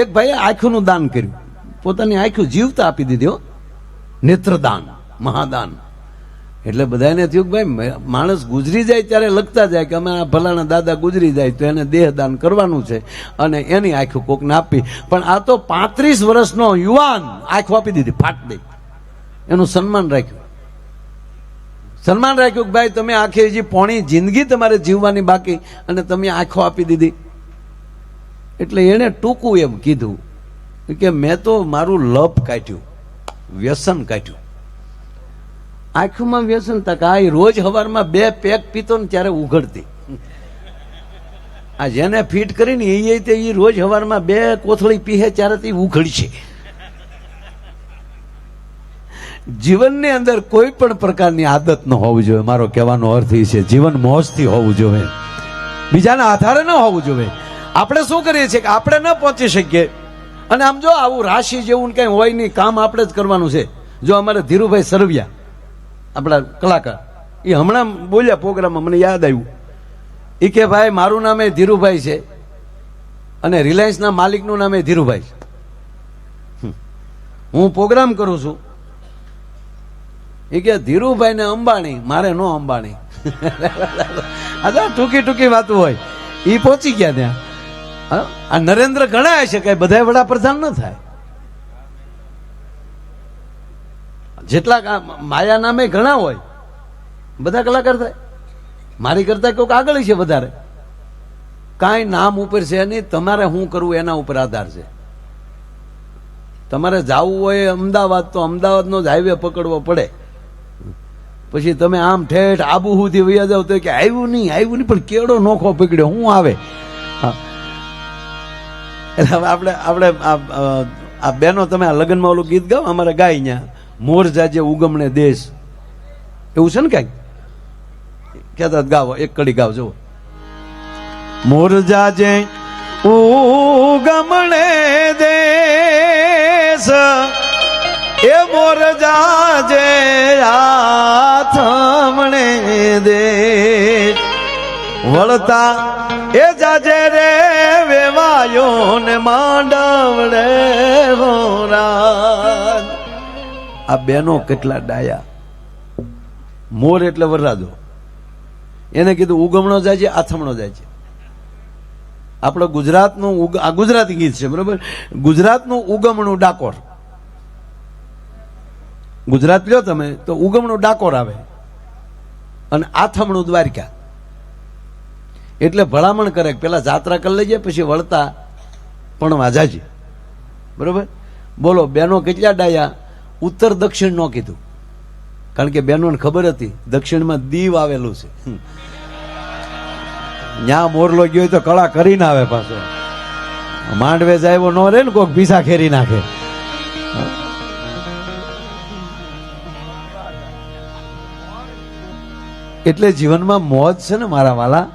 એક ભાઈએ આંખનું દાન કર્યું. પોતાની આંખો જીવતા આપી દીધી નેત્રદાન, મહાદાન. એટલે બધાને થયું કે ભાઈ માણસ ગુજરી જાય ત્યારે લખતા જાય કે અમે આ ફલાણા દાદા ગુજરી જાય તો એને દેહદાન કરવાનું છે અને એની આંખો કોકને આપી. પણ આ તો પાંત્રીસ વર્ષનો યુવાન આંખો આપી દીધી, ફાટ દઈ એનું સન્માન રાખ્યું. સન્માન રાખ્યું કે ભાઈ, તમે આખી હજી પોણી જિંદગી તમારે જીવવાની બાકી અને તમે આંખો આપી દીધી. એટલે એણે ટૂંકું એમ કીધું કે મેં તો મારું લપ કાઢ્યું, વ્યસન કાઢ્યું. આંખમાં વ્યસન તક આ રોજ હવારમાં બે પેક પીતો ને ત્યારે ઉઘડતી. આ જેને ફિટ કરીને એ તે એ રોજ હવારમાં બે કોથળી પીહે ત્યારે તે ઉઘડશે. જીવનની અંદર કોઈ પણ પ્રકારની આદત ન હોવી જોઈએ, મારો કહેવાનો અર્થ એ છે, જીવન મોજથી હોવું જોઈએ. બીજાના આધારે ન હોવું જોઈએ. આપણે શું કરીએ છીએ કે આપણે ન પહોંચી શકીએ. અને આમ જો આવું રાશિ જેવું કંઈ હોય નહીં કામ આપણે જ કરવાનું છે. જો અમારે ધીરુભાઈ સરવિયા, આપણા કલાકાર, એ હમણાં બોલ્યા પ્રોગ્રામમાં, મને યાદ આવ્યું. એ કે, ભાઈ, મારું નામે ધીરુભાઈ છે અને રિલાયન્સના માલિકનું નામે ધીરુભાઈ છે. હું પ્રોગ્રામ કરું છું. એ કે ધીરુભાઈ ને અંબાણી, મારે નો અંબાણી. આ ટૂંકી ટૂંકી વાતું હોય. એ પહોંચી ગયા ત્યાં? આ નરેન્દ્ર ગણાય છે કે બધા વડાપ્રધાન ન થાય? જેટલા માયા નામે ઘણા હોય, બધા કલાકાર થાય. મારી કરતા કોઈક આગળ છે વધારે. કાંઈ નામ ઉપર છે નહીં, તમારે શું કરવું એના ઉપર આધાર છે. તમારે જવું હોય અમદાવાદ, તો અમદાવાદનો જ હાઈવે પકડવો પડે. પછી તમે આમ ઠેઠ આબુ સુધી વૈયા જાવ તો કે, આવ્યું નહીં આવ્યું નહીં, પણ કેળો નોખો પકડ્યો હું આવે. એટલે આપણે આપણે આ- બેનો તમે આ લગ્નમાં ઓલું ગીત ગાઓ, અમારે ગાય ત્યાં મોર જાજે ઉગમણે દેશ. એવું છે ને કાંઈક? કહેતા ગાવો, એક કડી ગાવ, જુઓ. મોર જાજે ઉગમણે દેશ, એ મોર જાજે આથમણે દેશ. વળતા એ જાજે રે વેવાયો ને માંડવડે હોરાજ આ બેનો કેટલા ડાયા. મોર એટલે વરરાજો. એને કીધું, ઉગમણો જાય છે, આથમણો જાય છે. આપણે ગુજરાતનું ઉગ, આ ગુજરાતી ગીત છે, બરોબર? ગુજરાતનું ઉગમણું ડાકોર. ગુજરાત લ્યો તમે, તો ઉગમણું ડાકોર આવે. અને આથમણું દ્વારકા. એટલે ભલામણ કરે પેલા જાત્રા કરી લેજે, પછી વળતા પણ વાજાજે. બરોબર? બોલો, બેનો કેટલા ડાયા? ઉત્તર દક્ષિણ નો કીધું. કારણ કે બેનોને ખબર હતી, દક્ષિણમાં દીવ આવેલું છે. ન્યા મોરલો ગયો તો કળા કરીને આવે પાછો. માંડવે જાય નો રે ને કોક ભીસા ખેરી નાખે. એટલે જીવનમાં મોજ છે ને મારા વાલા?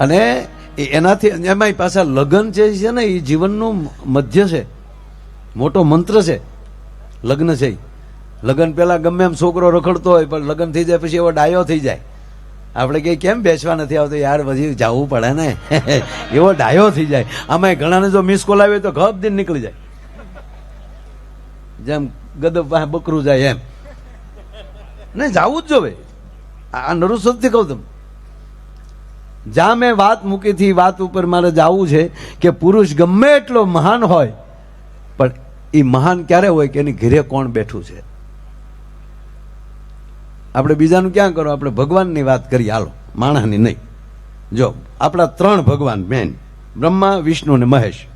અને એનાથી એમાંય પાછા લગ્ન જે છે ને એ જીવનનું મધ્ય છે. મોટો મંત્ર છે, લગ્ન છે. લગ્ન પહેલાં ગમે એમ છોકરો રખડતો હોય, પણ લગ્ન થઈ જાય પછી એવો ડાયો થઈ જાય. આપણે કે કેમ બેસવા નથી આવતો? યાર, પછી જવું પડે ને. એવો ડાયો થઈ જાય. આમાં ઘણાને જો મિસ કોલ આવે તો ઘપ દિન નીકળી જાય. જેમ ગદબ બકરું જાય એમ. ને જવું જ જોવે. આ નરુ સત્ય કહું તમે જ્યાં મેં વાત મૂકી હતી વાત ઉપર મારે જવું છે કે પુરુષ ગમે એટલો મહાન હોય, પણ એ મહાન ક્યારે હોય કે એની ઘેરે કોણ બેઠું છે? આપણે બીજાનું ક્યાં કરો? આપણે ભગવાનની વાત કરીએ. હાલો, માણસની નહીં. જો, આપણા ત્રણ ભગવાન, મેન, બ્રહ્મા, વિષ્ણુ અને મહેશ.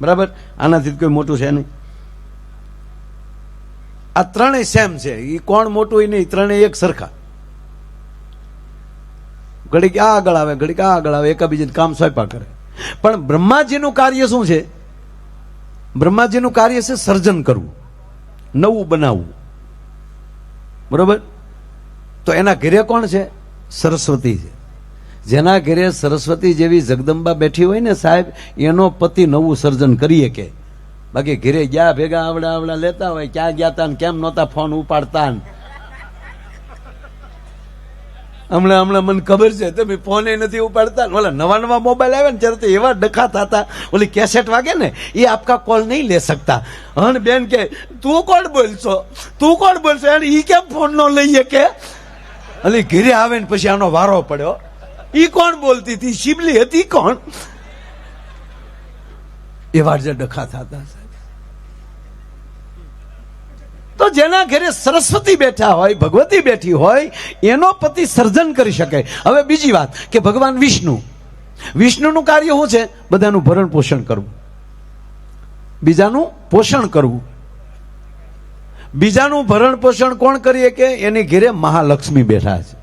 બરાબર? આનાથી કોઈ મોટું છે નહીં. આ ત્રણેય સેમ છે. એ કોણ મોટું એ નહીં. ત્રણેય એક સરખા. ઘડીક આ આગળ આવે, ઘડીક આ આગળ આવે, એકાબીજીને કામ સોંપા કરે. પણ બ્રહ્માજીનું કાર્ય શું છે? બ્રહ્માજીનું કાર્ય છે સર્જન કરવું, નવું બનાવવું. બરોબર? તો એના ઘેરે કોણ છે? સરસ્વતી છે. જેના ઘેરે સરસ્વતી જેવી જગદંબા બેઠી હોય ને સાહેબ, એનો પતિ નવું સર્જન કરીએ કે. બાકી ઘરે ગયા ભેગા આવડા આવડા લેતા હોય, ક્યાં ગયા તા ને કેમ નહોતા ફોન ઉપાડતા ને. હમણાં હમણાં મને ખબર છે, તમે ફોન નથી ઉપાડતા. ઓલા નવા નવા મોબાઈલ આવે ને ત્યારે તો એવા ડખા થતા. ઓલી કેસેટ વાગે ને, એ આપકા કોલ નહીં લે શકતા. હન બેન કે, તું કોણ બોલશો? તું કોણ બોલશો? એને એ કેમ ફોન નો લઈએ કે અલી ઘેરે આવે ને પછી આનો વારો પડ્યો. એ કોણ બોલતી હતી? શિબલી હતી કોણ? એવા જે ડખા થતા. સાહેબ જેના ઘરે સરસ્વતી બેઠા હોય, ભગવતી બેઠી હોય, એનો પતિ સર્જન કરી શકે. હવે બીજી વાત કે ભગવાન વિષ્ણુ. વિષ્ણુનું કાર્ય શું છે? બધાનું ભરણ પોષણ કરવું. બીજાનું પોષણ કરવું. બીજાનું ભરણ પોષણ કોણ કરીએ કે એની ઘેરે મહાલક્ષ્મી બેઠા છે.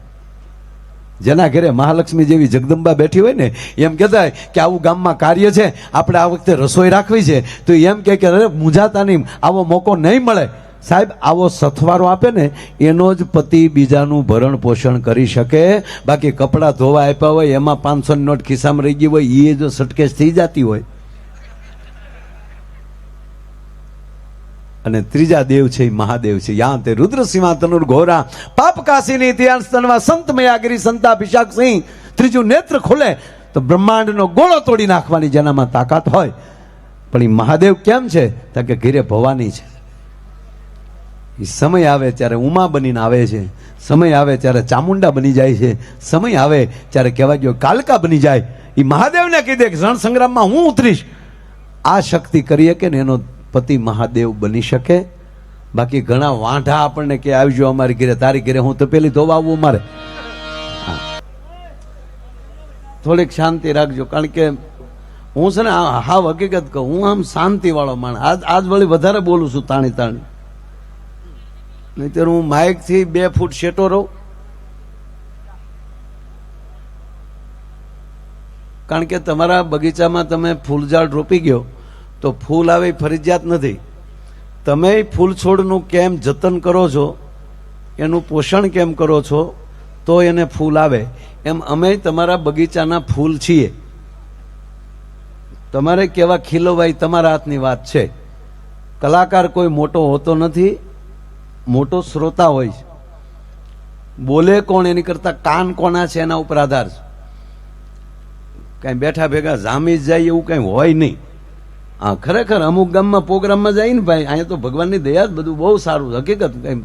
જેના ઘરે મહાલક્ષ્મી જેવી જગદંબા બેઠી હોય ને, એમ કહેતા કે આવું ગામમાં કાર્ય છે, આપણે આ વખતે રસોઈ રાખવી છે, તો એમ કે અરે મૂંઝાતાની આવો મોકો નહીં મળે. સાહેબ, આવો સથવારો આપે ને, એનો જ પતિ બીજાનું ભરણ પોષણ કરી શકે. બાકી કપડાં ધોવા આપ્યા હોય, એમાં પાંચસો નોટ ખિસ્સામાં રહી ગઈ હોય એ જો સટકેશ થઈ જતી હોય. અને ત્રીજા દેવ છે મહાદેવ છે. યા તે રુદ્ર સિંહા તનુર ઘોરા, પાપ કાશીની ઇતિહાસ સંત મયાગીરી, સંતાભિષાક સિંહ, ત્રીજું નેત્ર ખોલે, તો બ્રહ્માંડનો ગોળો તોડી નાખવાની જેનામાં તાકાત હોય. પણ એ મહાદેવ કેમ છે? તો કે ઘીરે ભવાની છે. એ સમય આવે ત્યારે ઉમા બનીને આવે છે. સમય આવે ત્યારે ચામુંડા બની જાય છે. સમય આવે ત્યારે કહેવાય ગયો કાલકા બની જાય. એ મહાદેવને કહી દે કે રણ સંગ્રામમાં હું ઉતરીશ. આ શક્તિ કરીએ કે ને એનો પતિ મહાદેવ બની શકે? બાકી ઘણા વાંઢા આપણને કે આવજો અમારી ઘરે, તારી ઘરે હું તો પેલી ધોવા આવવું મારે થોડીક શાંતિ રાખજો, કારણ કે હું છે ને હાવ હકીકત કહું, હું આમ શાંતિવાળો માણ આજ આજ વળી વધારે બોલું છું તાણી તાણી. નહીતર હું માઇકથી બે ફૂટ શેટો રહું. કારણ કે તમારા બગીચામાં તમે ફૂલઝાડ રોપી ગયો, તો ફૂલ આવે ફરજિયાત નથી. તમે ફૂલ છોડનું કેમ જતન કરો છો, એનું પોષણ કેમ કરો છો, તો એને ફૂલ આવે. એમ અમે તમારા બગીચાના ફૂલ છીએ. તમારે કેવા ખીલવાય તમારા હાથની વાત છે. કલાકાર કોઈ મોટો હોતો નથી મોટો શ્રોતા હોય છે. બોલે કોણ, એની કરતા કાન કોના છે એના ઉપર આધાર છે. કાંઈ બેઠા ભેગા જામી જાય એવું કાંઈ હોય નહીં. હા ખરેખર અમુક ગામમાં પ્રોગ્રામમાં જાય ને ભાઈ, અહીંયા તો ભગવાનની દયા જ બધું બહુ સારું હકીકત, કઈ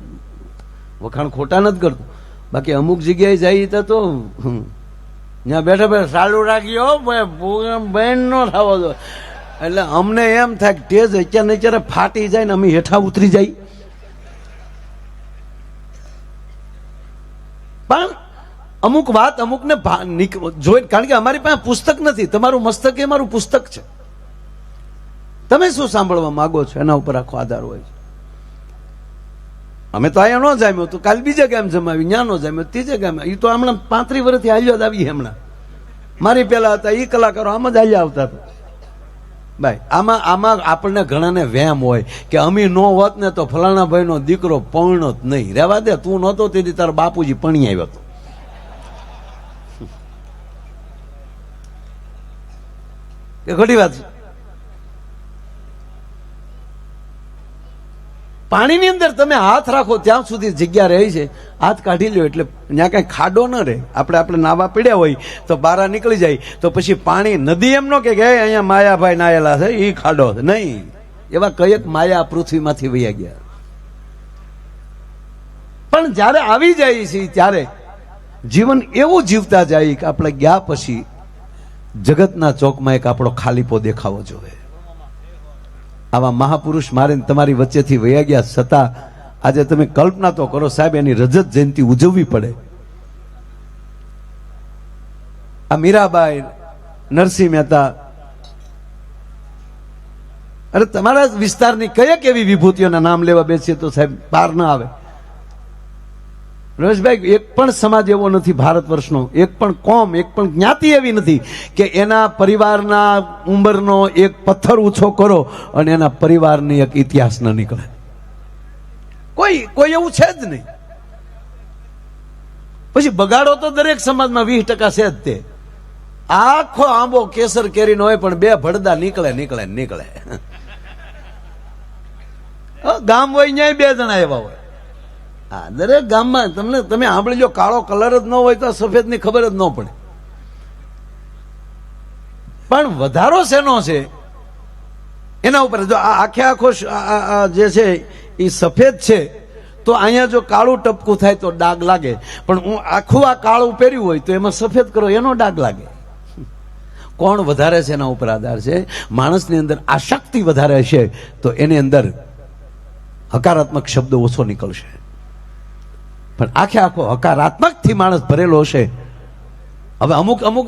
વખાણ ખોટા નથી કરતું. બાકી અમુક જગ્યાએ જાય તો ત્યાં બેઠા બેઠા સારું રાખ્યો ભાઈ, પ્રોગ્રામ બેન નો થવો જોઈએ. એટલે અમને એમ થાય કે ટેજ અત્યારે અત્યારે ફાટી જાય ને અમે હેઠા ઉતરી જાય પણ અમુક વાત અમુકને જોઈ, કારણ કે અમારી પાસે પુસ્તક નથી. તમારું મસ્તક એ મારું પુસ્તક છે. તમે શું સાંભળવા માંગો છો? એના ઉપર આખો આધાર હોય છે. અમે તો અહીંયા ન જામ્યો. તો કાલ બીજે ગામ જમાવી ત્યાં નો જામ્યો. ત્રીજે ગામ એ તો હમણાં પાંત્રી વર્ષથી હાલ્યો આવી હમણાં. મારી પેલા હતા એ કલાકારો આમ જ હાલ્યા આવતા હતા. ભાઈ, આમાં આમાં આપણને ઘણાને વહેમ હોય કે અમી નો હોત ને તો ફલાણા ભાઈનો દીકરો પૌણો જ નહીં. રહેવા દે, તું નહોતો, તેથી તારો બાપુજી પણી આવ્યો હતો. એ ખોટી વાત છે. પાણીની અંદર તમે હાથ રાખો ત્યાં સુધી જગ્યા રહે છે. હાથ કાઢી લ્યો એટલે ત્યાં કાંઈ ખાડો ન રહે. આપણે આપણે નાવા પીડ્યા હોય તો બારા નીકળી જાય. તો પછી પાણી નદી એમ નો કે "હે, અહીંયા માયાભાઈ નાયેલા છે એ ખાડો નહીં. એવા કયક માયા પૃથ્વીમાંથી વૈયા ગયા. પણ જ્યારે આવી જાય છે ત્યારે જીવન એવું જીવતા જાય કે આપણે ગયા પછી જગતના ચોકમાં એક આપણો ખાલીપો દેખાવો જોઈએ આવા મહાપુરુષ મારે તમારી વચ્ચેથી વયા ગયા છતાં આજે તમે કલ્પના તો કરો સાહેબ, એની રજત જયંતિ ઉજવવી પડે. આ મીરાબાઈ, નરસિંહ મહેતા, અરે તમારા વિસ્તારની કયા કેવી વિભૂતિઓના નામ લેવા બેસીએ તો સાહેબ બહાર ના આવે. રમેશભાઈ, એક પણ સમાજ એવો નથી ભારત વર્ષનો. એક પણ કોમ, એક પણ જ્ઞાતિ એવી નથી કે એના પરિવારના ઉંમરનો એક પથ્થર ઊંચો કરો અને એના પરિવારની એક ઇતિહાસ ન નીકળે. કોઈ કોઈ એવું છે જ નહીં. પછી બગાડો તો દરેક સમાજમાં વીસ ટકા છે જ તે. આખો આંબો કેસર કેરીનો હોય પણ બે ભડદા નીકળે નીકળે નીકળે. ગામ હોય ન્યાય બે જણા એવા હોય. હા, દરેક ગામમાં તમને, તમે આપણે જો કાળો કલર જ ન હોય તો સફેદની ખબર જ ન પડે. પણ વધારો શેનો છે? એના ઉપર જો આ આખે આખો જે છે એ સફેદ છે, તો અહીંયા જો કાળું ટપકું થાય તો ડાગ લાગે. પણ હું આખું આ કાળું પહેર્યું હોય તો એમાં સફેદ કરો, એનો ડાગ લાગે. કોણ વધારે છે એના ઉપર આધાર છે? માણસની અંદર આશક્તિ વધારે હશે તો એની અંદર હકારાત્મક શબ્દ ઓછો નીકળશે. પણ આખે આખો હકારાત્મકથી માણસ ભરેલો હશે. હવે અમુક અમુક